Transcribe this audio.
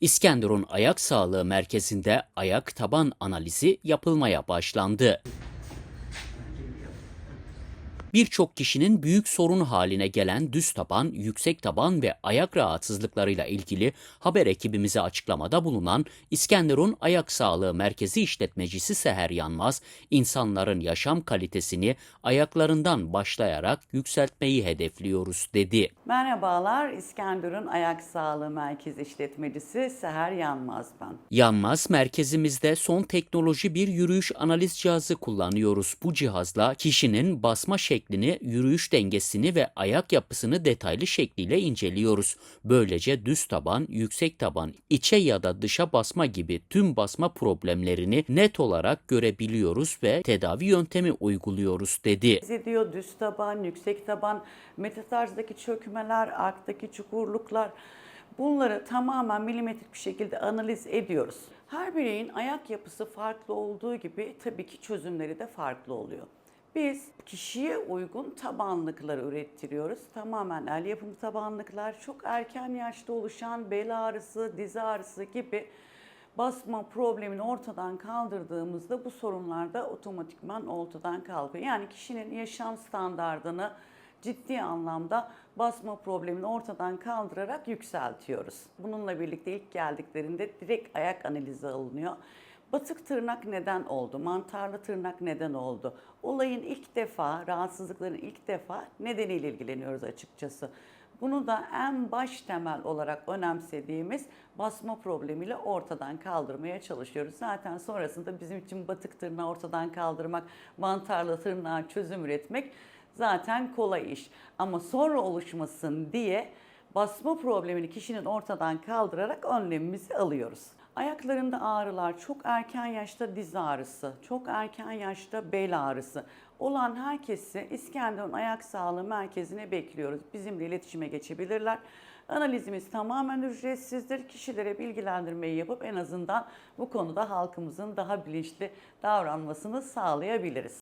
İskenderun Ayak Sağlığı Merkezi'nde ayak taban analizi yapılmaya başlandı. Birçok kişinin büyük sorun haline gelen düz taban, yüksek taban ve ayak rahatsızlıklarıyla ilgili haber ekibimize açıklamada bulunan İskenderun Ayak Sağlığı Merkezi işletmecisi Seher Yanmaz, insanların yaşam kalitesini ayaklarından başlayarak yükseltmeyi hedefliyoruz dedi. Merhabalar, İskenderun Ayak Sağlığı Merkezi İşletmecisi Seher Yanmaz ben. Yanmaz merkezimizde son teknoloji bir yürüyüş analiz cihazı kullanıyoruz. Bu cihazla kişinin basma şeklini, yürüyüş dengesini ve ayak yapısını detaylı şekliyle inceliyoruz. Böylece düz taban, yüksek taban, içe ya da dışa basma gibi tüm basma problemlerini net olarak görebiliyoruz ve tedavi yöntemi uyguluyoruz dedi. ediyor düz taban, yüksek taban, metatarzdaki çökmeler, arktaki çukurluklar bunları tamamen milimetrik bir şekilde analiz ediyoruz. Her bireyin ayak yapısı farklı olduğu gibi tabii ki çözümleri de farklı oluyor. Biz kişiye uygun tabanlıkları ürettiriyoruz. Tamamen el yapımı tabanlıklar, çok erken yaşta oluşan bel ağrısı, diz ağrısı gibi basma problemini ortadan kaldırdığımızda bu sorunlar da otomatikman ortadan kalkıyor. Yani kişinin yaşam standardını ciddi anlamda basma problemini ortadan kaldırarak yükseltiyoruz. Bununla birlikte ilk geldiklerinde direkt ayak analizi alınıyor. Batık tırnak neden oldu? Mantarlı tırnak neden oldu? Olayın ilk defa, rahatsızlıkların ilk defa nedeniyle ilgileniyoruz açıkçası. Bunu da en baş temel olarak önemsediğimiz basma problemiyle ortadan kaldırmaya çalışıyoruz. Zaten sonrasında bizim için batık tırnağı ortadan kaldırmak, mantarlı tırnağa çözüm üretmek zaten kolay iş. Ama sonra oluşmasın diye basma problemini kişinin ortadan kaldırarak önlemimizi alıyoruz. Ayaklarında ağrılar, çok erken yaşta diz ağrısı, çok erken yaşta bel ağrısı olan herkesi İskenderun Ayak Sağlığı Merkezi'ne bekliyoruz. Bizimle iletişime geçebilirler. Analizimiz tamamen ücretsizdir. Kişilere bilgilendirmeyi yapıp en azından bu konuda halkımızın daha bilinçli davranmasını sağlayabiliriz.